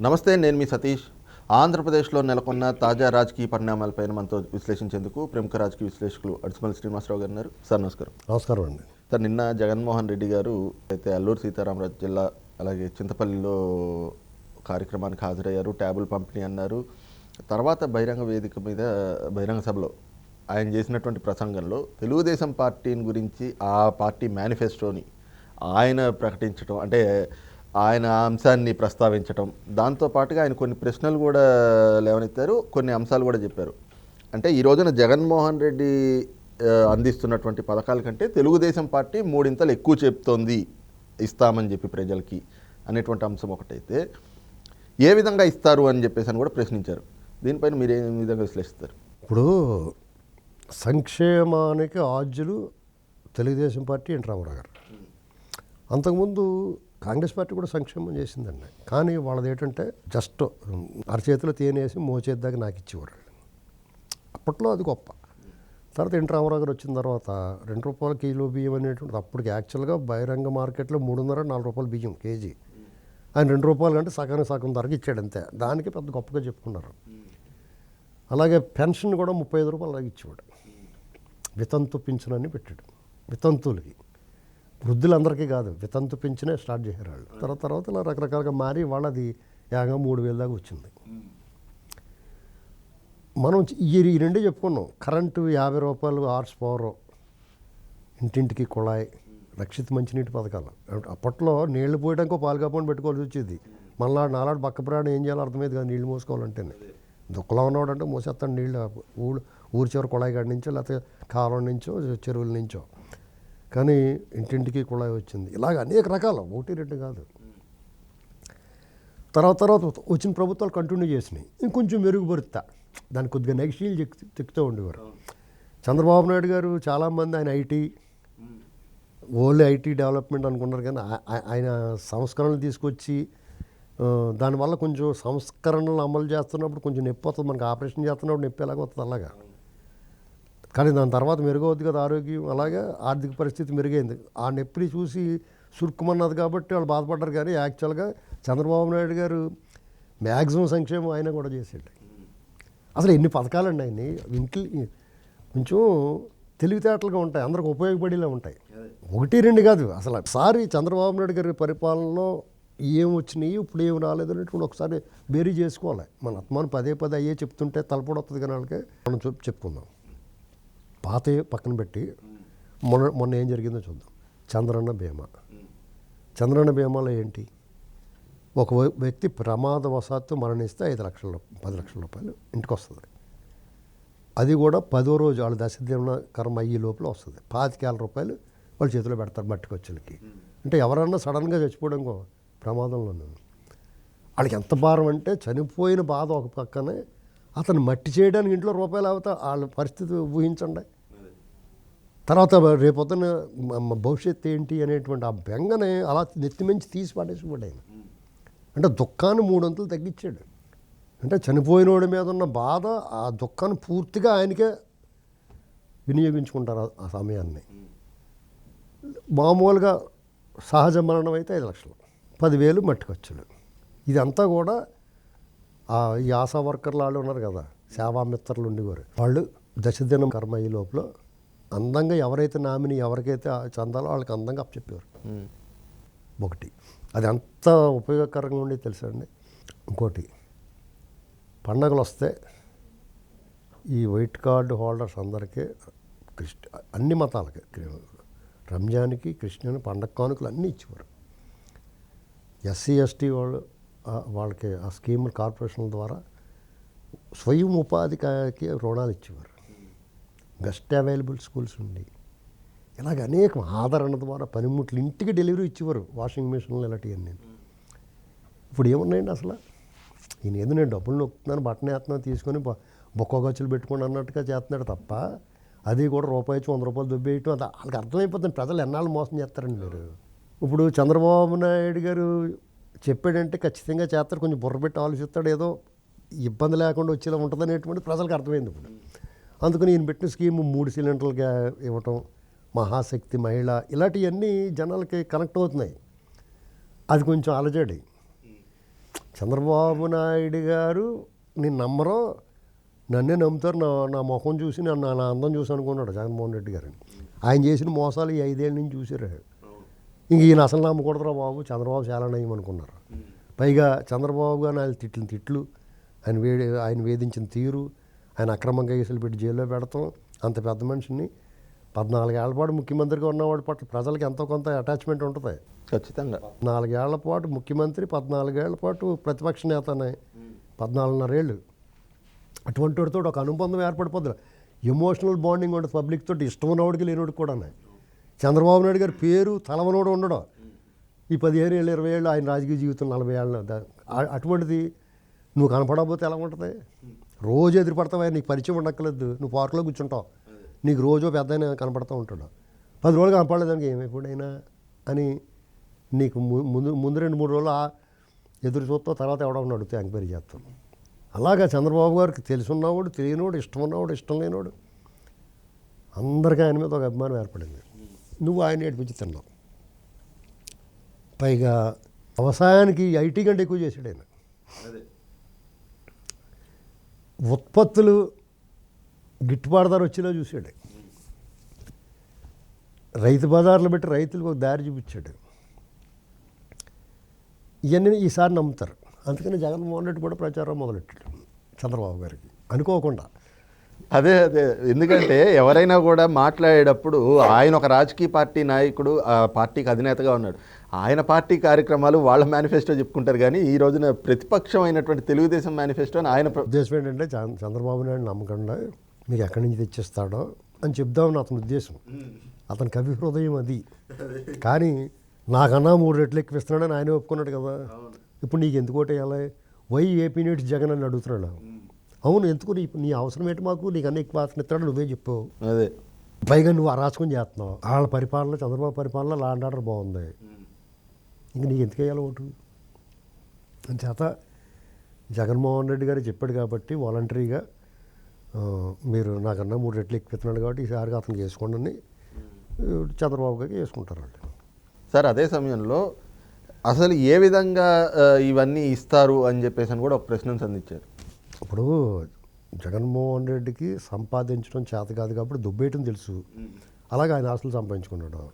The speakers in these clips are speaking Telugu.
నమస్తే నేను మీ సతీష్. ఆంధ్రప్రదేశ్లో నెలకొన్న తాజా రాజకీయ పరిణామాలపైన మనతో విశ్లేషించేందుకు ప్రముఖ రాజకీయ విశ్లేషకులు అడిసిమల్లి శ్రీనివాసరావు గారు ఉన్నారు. సార్ నమస్కారం. నమస్కారం అండి. సార్ నిన్న జగన్మోహన్ రెడ్డి గారు అయితే అల్లూరు సీతారామరాజు జిల్లా అలాగే చింతపల్లిలో కార్యక్రమానికి హాజరయ్యారు ట్యాబుల్ పంపిణీ అన్నారు. తర్వాత బహిరంగ వేదిక మీద బహిరంగ సభలో ఆయన చేసినటువంటి ప్రసంగంలో తెలుగుదేశం పార్టీని గురించి ఆ పార్టీ మేనిఫెస్టోని ఆయన ప్రకటించడం అంటే ఆయన అంశాన్ని ప్రస్తావించడం దాంతోపాటుగా ఆయన కొన్ని ప్రశ్నలు కూడా లేవనెత్తారు కొన్ని అంశాలు కూడా చెప్పారు. అంటే ఈ రోజున జగన్మోహన్ రెడ్డి అందిస్తున్నటువంటి పథకాల కంటే తెలుగుదేశం పార్టీ మూడింతలు ఎక్కువ చెప్తోంది ఇస్తామని చెప్పి ప్రజలకి అనేటువంటి అంశం ఒకటైతే ఏ విధంగా ఇస్తారు అని చెప్పేసి అని కూడా ప్రశ్నించారు. దీనిపైన మీరు ఏ విధంగా విశ్లేషిస్తారు? ఇప్పుడు సంక్షేమానికి ఆద్యులు తెలుగుదేశం పార్టీ ఎన్. రామారావు గారు. అంతకుముందు కాంగ్రెస్ పార్టీ కూడా సంక్షేమం చేసిందండి. కానీ వాళ్ళది ఏంటంటే జస్ట్ అరచేతిలో తేనేసి మోచేద్దాకా నాకు ఇచ్చేవారు. అప్పట్లో అది గొప్ప. తర్వాత ఎన్ రామారావు గారు వచ్చిన తర్వాత రెండు రూపాయల కిలో బియ్యం అనేటువంటిది అప్పటికి యాక్చువల్గా బహిరంగ మార్కెట్లో మూడున్నర నాలుగు రూపాయల బియ్యం కేజీ. ఆయన రెండు రూపాయలు అంటే సగానికి సగం ధరకు ఇచ్చాడు అంతే. దానికి పెద్ద గొప్పగా చెప్పుకున్నారు. అలాగే పెన్షన్ కూడా ముప్పై ఐదు రూపాయలు అలాగే ఇచ్చేవాడు. వితంతు పింఛన్ అని పెట్టాడు. వితంతువులకి వృద్ధులందరికీ కాదు వితంతు పెంచినే స్టార్ట్ చేశారు వాళ్ళు. తర్వాత తర్వాత ఇలా రకరకాలుగా మారి వాళ్ళది యాగం మూడు వేల దాకా వచ్చింది. మనం ఈ ఈ రెండే చెప్పుకున్నాం. కరెంటు యాభై రూపాయలు హార్స్ పవర్ ఇంటింటికి కుళాయి రక్షిత మంచినీటి పథకాలు. అప్పట్లో నీళ్ళు పోయడానికి పాలు కాపని పెట్టుకోవాల్సి వచ్చేది. మళ్ళా నాలాడు పక్క ప్రాణం ఏం చేయాలో అర్థమైంది కాదు నీళ్ళు మోసుకోవాలంటేనే. దుఃఖలో ఉన్నవాడు అంటే మోసేస్తాడు నీళ్ళు ఊరు ఊరి చివరి కుళాయి కాడి నుంచో లేకపోతే కాలం నుంచో చెరువుల నుంచో. కానీ ఇంటింటికి కుళాయి వచ్చింది. ఇలాగ అనేక రకాలు ఒకటి రెండు కాదు. తర్వాత తర్వాత వచ్చిన ప్రభుత్వాలు కంటిన్యూ చేసినాయి. ఇంకొంచెం మెరుగుపరుస్తా. దాన్ని కొద్దిగా నెగిషీలు చెక్కుతూ ఉండేవారు. చంద్రబాబు నాయుడు గారు చాలామంది ఆయన ఐటీ ఓన్లీ ఐటీ డెవలప్మెంట్ అనుకున్నారు కానీ ఆయన సంస్కరణలు తీసుకొచ్చి దానివల్ల కొంచెం సంస్కరణలు అమలు చేస్తున్నప్పుడు కొంచెం నొప్పి వస్తుంది. మనకి ఆపరేషన్ చేస్తున్నప్పుడు నొప్పి ఎలాగ వస్తుంది అలాగా. కానీ దాని తర్వాత మెరుగవుద్ది కదా ఆరోగ్యం. అలాగే ఆర్థిక పరిస్థితి మెరుగైంది. ఆ నొప్పిని చూసి సురుక్కుమన్నది కాబట్టి వాళ్ళు బాధపడ్డారు కానీ యాక్చువల్గా చంద్రబాబు నాయుడు గారు మ్యాక్సిమం సంక్షేమం ఆయన కూడా చేసాడు అసలు ఎన్ని పథకాలండి ఆయన ఇంట్లో కొంచెం తెలివితేటలుగా ఉంటాయి. అందరికి ఉపయోగపడేలా ఉంటాయి. ఒకటి రెండు కాదు. అసలు ఒకసారి చంద్రబాబు నాయుడు గారి పరిపాలనలో ఏం వచ్చినాయి ఇప్పుడు ఏం రాలేదు అనేటువంటి ఒకసారి బేరీ చేసుకోవాలి. మన ఆత్మాను పదే పదే అయ్యే చెప్తుంటే తలపడొస్తుంది కానీ వాళ్ళకి మనం చెప్పుకుందాం. పాత పక్కన పెట్టి మొన్న మొన్న ఏం జరిగిందో చూద్దాం. చంద్రన్న బీమా. చంద్రన్న బీమాలో ఏంటి? ఒక వ్యక్తి ప్రమాదవశాత్తు మరణిస్తే ఐదు లక్షల పది లక్షల రూపాయలు ఇంటికి వస్తుంది అది కూడా పదో రోజు వాళ్ళ దశదీవన కర్మ అయ్యే లోపల వస్తుంది. పాతికేల రూపాయలు వాళ్ళ చేతిలో పెడతారు మట్టికొచ్చులకి. అంటే ఎవరన్నా సడన్గా చచ్చిపోవడం ప్రమాదంలో వాళ్ళకి ఎంత భారం అంటే చనిపోయిన బాధ ఒక పక్కనే అతను మట్టి చేయడానికి ఇంట్లో రూపాయలు అవుతా వాళ్ళ పరిస్థితి ఊహించండి. తర్వాత రేపొద్దున మ- భవిష్యత్తు ఏంటి అనేటువంటి ఆ బెంగనే అలా నెత్తిమించి తీసి పడేసిపోయాడు ఆయన. అంటే దుఃఖాన్ని మూడొంతులు తగ్గించాడు. అంటే చనిపోయినోడి మీద ఉన్న బాధ ఆ దుఃఖాన్ని పూర్తిగా ఆయనకే వినియోగించుకుంటారు ఆ- సమయాన్ని. మామూలుగా సహజ మరణం అయితే ఐదు లక్షలు పదివేలు మట్టుకొచ్చులు ఇదంతా కూడా ఆ ఈ ఆశా వర్కర్లు వాళ్ళు ఉన్నారు కదా సేవామిత్రులు ఉండేవారు. వాళ్ళు దశదినం కర్మ ఈ లోపల అందంగా ఎవరైతే నామిని ఎవరికైతే చందాలో వాళ్ళకి అందంగా అప్పచెప్పేవారు ఒకటి. అది అంత ఉపయోగకరంగా ఉండేది తెలుసా అండి ఇంకోటి. పండగలు వస్తే ఈ వైట్ కార్డు హోల్డర్స్ అందరికీ క్రిస్ట అన్ని మతాలకి రంజాన్కి క్రిస్టియన్ పండగ కానుకలు అన్నీ ఇచ్చేవారు. ఎస్సీ ఎస్టీ వాళ్ళు వాళ్ళకి ఆ స్కీముల కార్పొరేషన్ల ద్వారా స్వయం ఉపాధికి రుణాలు ఇచ్చేవారు. బెస్ట్ అవైలబుల్ స్కూల్స్ ఉండేవి ఇలాగ అనేక ఆదరణ ద్వారా పనిముట్లు ఇంటికి డెలివరీ ఇచ్చేవారు వాషింగ్ మిషన్లు ఇలాంటివన్నీ. ఇప్పుడు ఏమున్నాయండి అసలు? ఈయన ఏదో నేను డబ్బులు నొక్కుతున్నాను బట్టన వేస్తున్నాను తీసుకొని బొక్క ఖర్చులు పెట్టుకోండి అన్నట్టుగా చేస్తున్నాడు తప్ప అది కూడా రూపాయి ఇచ్చి వంద రూపాయలు దుబ్బేయటం అది వాళ్ళకి అర్థమైపోతుంది. ప్రజలు ఎన్నాళ్ళు మోసం చేస్తారండి మీరు ఇప్పుడు చంద్రబాబు నాయుడు గారు చెప్పాడంటే ఖచ్చితంగా చేస్తారు. కొంచెం బుర్ర పెట్టి ఆలోచిస్తాడు. ఏదో ఇబ్బంది లేకుండా వచ్చేలా ఉంటుంది అనేటువంటి ప్రజలకు అర్థమైంది ఇప్పుడు. అందుకని ఈయన పెట్టిన స్కీమ్ మూడు సిలిండర్లుగా ఇవ్వటం మహాశక్తి మహిళ ఇలాంటివన్నీ జనాలకి కనెక్ట్ అవుతున్నాయి. అది కొంచెం అలజడి. చంద్రబాబు నాయుడు గారు నేను నమ్మరో నన్నే నమ్ముతారు నా నా ముఖం చూసి నన్ను నా అందం చూసి అనుకున్నాడు జగన్మోహన్ రెడ్డి గారు. ఆయన చేసిన మోసాలు ఈ ఐదేళ్ళ నుంచి చూసారు ఇంక ఈయన అసలు నమ్మకూడదురా బాబు చంద్రబాబు చాలా నయం అనుకున్నారు పైగా చంద్రబాబు గారు ఆయన తిట్టిన తిట్లు ఆయన వేడి ఆయన వేధించిన తీరు ఆయన అక్రమంగా కేసులు పెట్టి జైల్లో పెడతాం. అంత పెద్ద మనిషిని పద్నాలుగేళ్ళ పాటు ముఖ్యమంత్రిగా ఉన్నవాడి పట్ల ప్రజలకు ఎంతో కొంత అటాచ్మెంట్ ఉంటుంది. ఖచ్చితంగా. నాలుగేళ్ళ పాటు ముఖ్యమంత్రి పద్నాలుగేళ్ళ పాటు ప్రతిపక్ష నేతనే పద్నాలుగున్నరేళ్ళు అటువంటి వాడితో ఒక అనుబంధం ఏర్పడిపోద్ది ఎమోషనల్ బాండింగ్ ఉంటుంది పబ్లిక్ తోటి ఇష్టం ఉన్నవాడికి లేనివాడికి కూడా చంద్రబాబు నాయుడు గారి పేరు తలవనోడు ఉండడం. ఈ పదిహేను ఏళ్ళు ఇరవై ఏళ్ళు ఆయన రాజకీయ జీవితం నలభై ఏళ్ళు అటువంటిది నువ్వు కనపడకపోతే ఎలా ఉంటుంది? రోజు ఎదురుపడతావా నీకు పరిచయం ఉండక్కర్లేదు. నువ్వు పార్కులో కూర్చుంటావు. నీకు రోజు పెద్ద ఆయన కనపడుతూ ఉంటాడు. పది రోజులు కనపడలేదు దానికి ఏమైపోయినా అని నీకు ము- ముందు ముందు రెండు మూడు రోజులు ఎదురు చూస్తావు తర్వాత ఎవడో అడిగితే ఎంక్వైరీ చేస్తాం. అలాగా చంద్రబాబు గారికి తెలుసున్నవాడు తెలియనివాడు ఇష్టం ఉన్నవాడు ఇష్టం లేనివాడు అందరికీ ఆయన మీద ఒక అభిమానం ఏర్పడింది. నువ్వు ఆయన ఏడిపించి తిన్నావు. పైగా వ్యవసాయానికి ఐటీ కంటే ఎక్కువ చేసాడు ఆయన. ఉత్పత్తులు గిట్టుబాటు ధర వచ్చేలా చూశాడు. రైతు బజార్లు పెట్టి రైతులకు ఒక దారి చూపించాడు. ఇవన్నీ ఈసారి నమ్ముతారు. అందుకని జగన్మోహన్ రెడ్డి కూడా ప్రచారం మొదలెట్టాడు చంద్రబాబు గారికి. అనుకోకుండా. అదే అదే. ఎందుకంటే ఎవరైనా కూడా మాట్లాడేటప్పుడు ఆయన ఒక రాజకీయ పార్టీ నాయకుడు ఆ పార్టీకి అధినేతగా ఉన్నాడు. ఆయన పార్టీ కార్యక్రమాలు వాళ్ళ మేనిఫెస్టో చెప్పుకుంటారు కానీ ఈ రోజున ప్రతిపక్షం అయినటువంటి తెలుగుదేశం మేనిఫెస్టో అని ఆయన ఉద్దేశం ఏంటంటే చంద్ర- చంద్రబాబు నాయుడు నమ్మకుండా మీకు ఎక్కడి నుంచి తెచ్చిస్తాడో అని చెప్దామని అతని ఉద్దేశం. అతని కవి హృదయం అది. కానీ నాకన్నా మూడు రెట్లు ఎక్కువిస్తున్నాడని ఆయన ఒప్పుకున్నాడు కదా. ఇప్పుడు నీకు ఎందుకు ఓటేయాలి? వై ఏపీ నేటి జగన్ అని అడుగుతున్నాడు అవును ఎందుకు నీ నీ అవసరం ఏంటి మాకు? నీకన్నా ఎక్కువ ఆసన ఇస్తాడు నువ్వే చెప్పు అదే. పైగా నువ్వు అరాచకం చేస్తున్నావు. వాళ్ళ పరిపాలన చంద్రబాబు పరిపాలన లాండ్ ఆర్డర్ బాగుంది. ఇంక నీకు ఎందుకు వేయాలి ఓటు? అని చేత జగన్మోహన్ రెడ్డి గారు చెప్పాడు కాబట్టి వాలంటరీగా మీరు నాకన్నా మూడు రెట్లు ఎక్కుతున్నాడు కాబట్టి ఈసారి అతను చేసుకోండి అని చంద్రబాబు గారికి వేసుకుంటారు వాళ్ళు. సార్ అదే సమయంలో అసలు ఏ విధంగా ఇవన్నీ ఇస్తారు అని చెప్పేసి అని కూడా ఒక ప్రశ్నను సంధించారు. ఇప్పుడు జగన్మోహన్ రెడ్డికి సంపాదించడం చేత కాదు కాబట్టి దుబ్బేయటం తెలుసు. అలాగే ఆయన ఆస్తులు సంపాదించుకున్నాడు.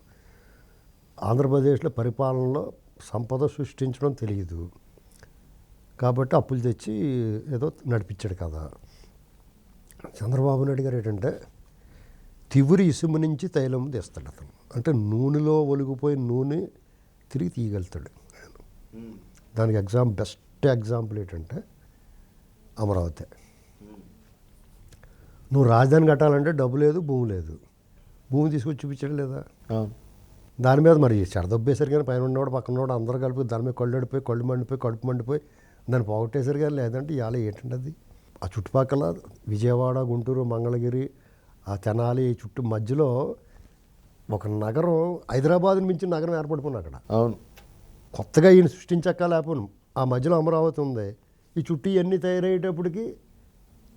ఆంధ్రప్రదేశ్లో పరిపాలనలో సంపద సృష్టించడం తెలియదు. కాబట్టి అప్పులు తెచ్చి ఏదో నడిపించాడు కదా. చంద్రబాబు నాయుడు గారు ఏంటంటే తివురి ఇసుము నుంచి తైలం తీస్తాడు అతను. అంటే నూనెలో ఒలిగిపోయిన నూనె తిరిగి తీయగలుగుతాడు. ఆయన దానికి ఎగ్జామ్ బెస్ట్ ఎగ్జాంపుల్ ఏంటంటే అమరావతి. నువ్వు రాజధాని కట్టాలంటే డబ్బు లేదు భూమి లేదు. భూమి తీసుకొచ్చి చూపించడం లేదా. దాని మీద మరి చెడదొబ్బేసరి కానీ పైన ఉన్నవాడు పక్కన ఉన్నవాడు అందరూ కలిపి దాని మీద కళ్ళు అడిపోయి కళ్ళు మండిపోయి కడుపు మండిపోయి దాన్ని పోగొట్టేసరి కానీ లేదంటే ఇవాళ ఏంటంటే అది? ఆ చుట్టుపక్కల విజయవాడ గుంటూరు మంగళగిరి ఆ తెనాలి చుట్టూ మధ్యలో ఒక నగరం హైదరాబాద్ మించిన నగరం ఏర్పడిపోయింది అక్కడ. అవును. కొత్తగా ఈయన సృష్టించక్క లేకపోను ఆ మధ్యలో అమరావతి ఉంది. ఈ చుట్టూ ఇవన్నీ తయారయ్యేటప్పటికి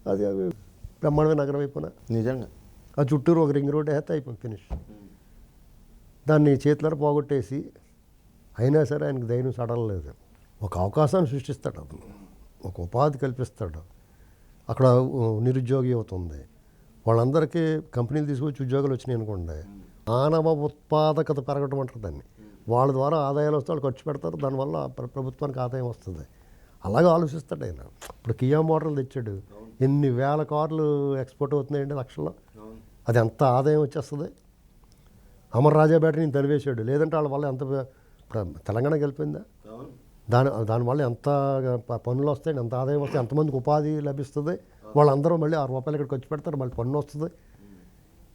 అది అవి బ్రహ్మాండమైన నగరం అయిపోయినా నిజంగా. ఆ చుట్టూరు ఒక రింగ్ రోడ్ వేస్తే అయిపోయింది ఫినిష్. దాన్ని చేతులారా పోగొట్టేసి అయినా సరే ఆయనకు ధైర్యం సడలలేదు ఒక అవకాశాన్ని సృష్టిస్తాడు అతను. ఒక ఉపాధి కల్పిస్తాడు. అక్కడ నిరుద్యోగ యువత ఉంది. వాళ్ళందరికీ కంపెనీలు తీసుకొచ్చి ఉద్యోగాలు వచ్చినాయి అనుకోండి. మానవ ఉత్పాదకత పెరగటం అంటారు దాన్ని. వాళ్ళ ద్వారా ఆదాయాలు వస్తే వాళ్ళు ఖర్చు పెడతారు. దానివల్ల ప్ర- ప్రభుత్వానికి ఆదాయం వస్తుంది. అలాగే ఆలోచిస్తాడు ఆయన. ఇప్పుడు కియా మోటార్లు తెచ్చాడు. ఎన్ని వేల కార్లు ఎక్స్పోర్ట్ అవుతున్నాయండి లక్షల్లో. అది ఎంత ఆదాయం వచ్చేస్తుంది? అమర్ రాజా బ్యాటరీని తరివేశాడు. లేదంటే వాళ్ళ వల్ల ఎంత ఇప్పుడు గెలిపిందా దాని దానివల్ల ఎంత ప- పన్నులు వస్తాయి ఎంత ఆదాయం వస్తాయి? ఎంతమందికి ఉపాధి లభిస్తుంది? వాళ్ళందరూ మళ్ళీ ఆరు రూపాయలు ఇక్కడ ఖర్చు పెడతారు. మళ్ళీ పన్ను వస్తుంది.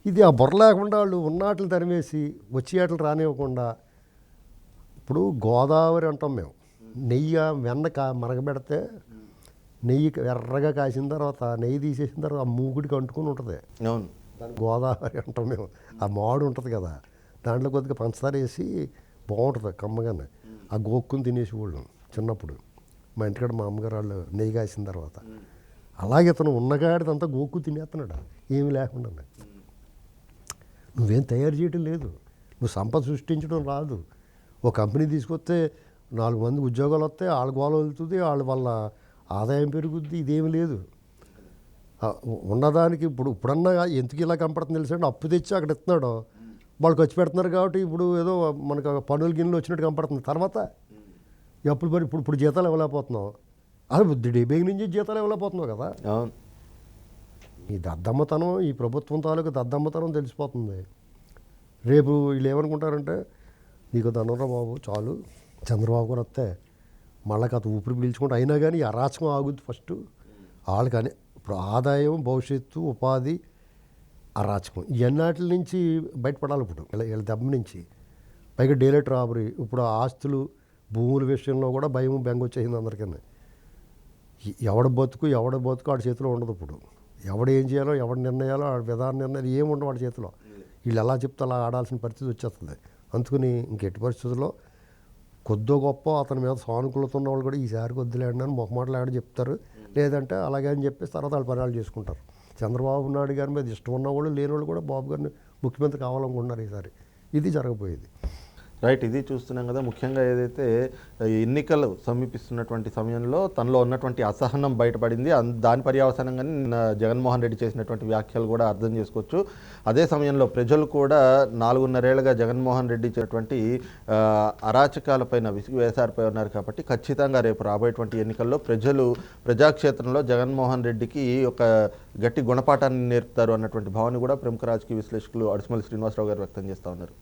ఇది ఆ బుర్ర లేకుండా వాళ్ళు ఉన్నాటలు తరిమేసి వచ్చి ఆటలు రానివ్వకుండా ఇప్పుడు గోదావరి అంటాం మేము. నెయ్యి వెన్న కా మరగబెడితే నెయ్యి ఎర్రగా కాసిన తర్వాత నెయ్యి తీసేసిన తర్వాత ఆ మూగుడికి అంటుకుని ఉంటుంది. అవును. గోదావరి అంటాం మేము. ఆ మాడు ఉంటుంది కదా దాంట్లో కొద్దిగా పంచదార వేసి బాగుంటుంది కమ్మగానే. ఆ గోక్కుని తినేసి వాళ్ళు చిన్నప్పుడు. మా ఇంటికాడ మా అమ్మగారు వాళ్ళు నెయ్యి కాసిన తర్వాత. అలాగే ఇతను ఉన్నగాడిదంతా గోక్కు తినేస్తున్నాడు ఏమీ లేకుండా నువ్వేం తయారు చేయటం లేదు. నువ్వు సంపద సృష్టించడం రాదు. ఒక కంపెనీ తీసుకొస్తే నాలుగు మంది ఉద్యోగాలు వస్తాయి వాళ్ళ గోల వెళ్తుంది వాళ్ళ వల్ల ఆదాయం పెరుగుద్ది ఇదేమి లేదు. ఉన్నదానికి ఇప్పుడు ఇప్పుడన్నా ఎందుకు ఇలా కనపడుతుంది తెలుసండి అప్పు తెచ్చి అక్కడ ఇస్తున్నాడు. వాళ్ళు ఖర్చు పెడుతున్నారు కాబట్టి ఇప్పుడు ఏదో మనకు పనులు గిన్నెలు వచ్చినట్టు కనపడుతుంది. తర్వాత అప్పులు మరి ఇప్పుడు ఇప్పుడు జీతాలు ఇవ్వలేకపోతున్నాం అది డెబ్బై నుంచి జీతాలు ఇవ్వలేకపోతున్నావు కదా. అవును. ఈ దద్దమ్మతనం ఈ ప్రభుత్వం తాలూకు దద్దమ్మతనం తెలిసిపోతుంది. రేపు వీళ్ళు ఏమనుకుంటారంటే నీకు దండరా బాబు చాలు. చంద్రబాబు కూడా వస్తే మళ్ళీ కథ ఊపిరి పీల్చుకుంటే అయినా కానీ అరాచకం ఆగుద్ది ఫస్ట్. వాళ్ళు కానీ ఇప్పుడు ఆదాయం భవిష్యత్తు ఉపాధి అరాచకం ఎన్నాటి నుంచి బయటపడాలి ఇప్పుడు? ఇలా వీళ్ళ దెబ్బ నుంచి. పైగా డైలెట్ రాబరీ. ఇప్పుడు ఆస్తులు భూముల విషయంలో కూడా భయం బెంగ వచ్చేసింది అందరికీ ఎ- ఎవడ బతుకు ఎవడ బతుకు వాడి చేతిలో ఉండదు ఇప్పుడు. ఎవడు ఏం చేయాలో ఎవడి నిర్ణయాలో వాడి విధాన నిర్ణయాలు ఏమి ఉండవు వాడి చేతిలో. వీళ్ళు ఎలా చెప్తే అలా ఆడాల్సిన పరిస్థితి వచ్చేస్తుంది. అందుకని ఇంకెట్టి పరిస్థితుల్లో కొద్దో గొప్ప అతని మీద సానుకూలత ఉన్న వాళ్ళు కూడా ఈసారి కొద్దిలేండి అని మొహమాటలాడి చెప్తారు. లేదంటే అలాగే అని చెప్పేసి తర్వాత వాళ్ళు పరిణాలు చేసుకుంటారు. చంద్రబాబు నాయుడు గారి మీద ఇష్టం ఉన్న వాళ్ళు లేని వాళ్ళు కూడా బాబు గారిని ముఖ్యమంత్రి కావాలనుకుంటున్నారు ఈసారి. ఇది జరగబోయేది. రైట్ ఇది చూస్తున్నాం కదా. ముఖ్యంగా ఏదైతే ఎన్నికలు సమీపిస్తున్నటువంటి సమయంలో తనలో ఉన్నటువంటి అసహనం బయటపడింది. దాని పర్యవసానంగానే నిన్న జగన్మోహన్ రెడ్డి చేసినటువంటి వ్యాఖ్యలు కూడా అర్థం చేసుకోవచ్చు. అదే సమయంలో ప్రజలు కూడా నాలుగున్నరేళ్ళుగా జగన్మోహన్ రెడ్డి ఇచ్చినటువంటి అరాచకాలపైన విసిగి వేసారిపోయి ఉన్నారు కాబట్టి ఖచ్చితంగా రేపు రాబోయేటువంటి ఎన్నికల్లో ప్రజలు ప్రజాక్షేత్రంలో జగన్మోహన్ రెడ్డికి ఒక గట్టి గుణపాఠాన్ని నేర్పుతారు అన్నటువంటి భావన కూడా ప్రముఖ రాజకీయ విశ్లేషకులు అడుసుమల్లి శ్రీనివాసరావు గారు వ్యక్తం చేస్తూ ఉన్నారు.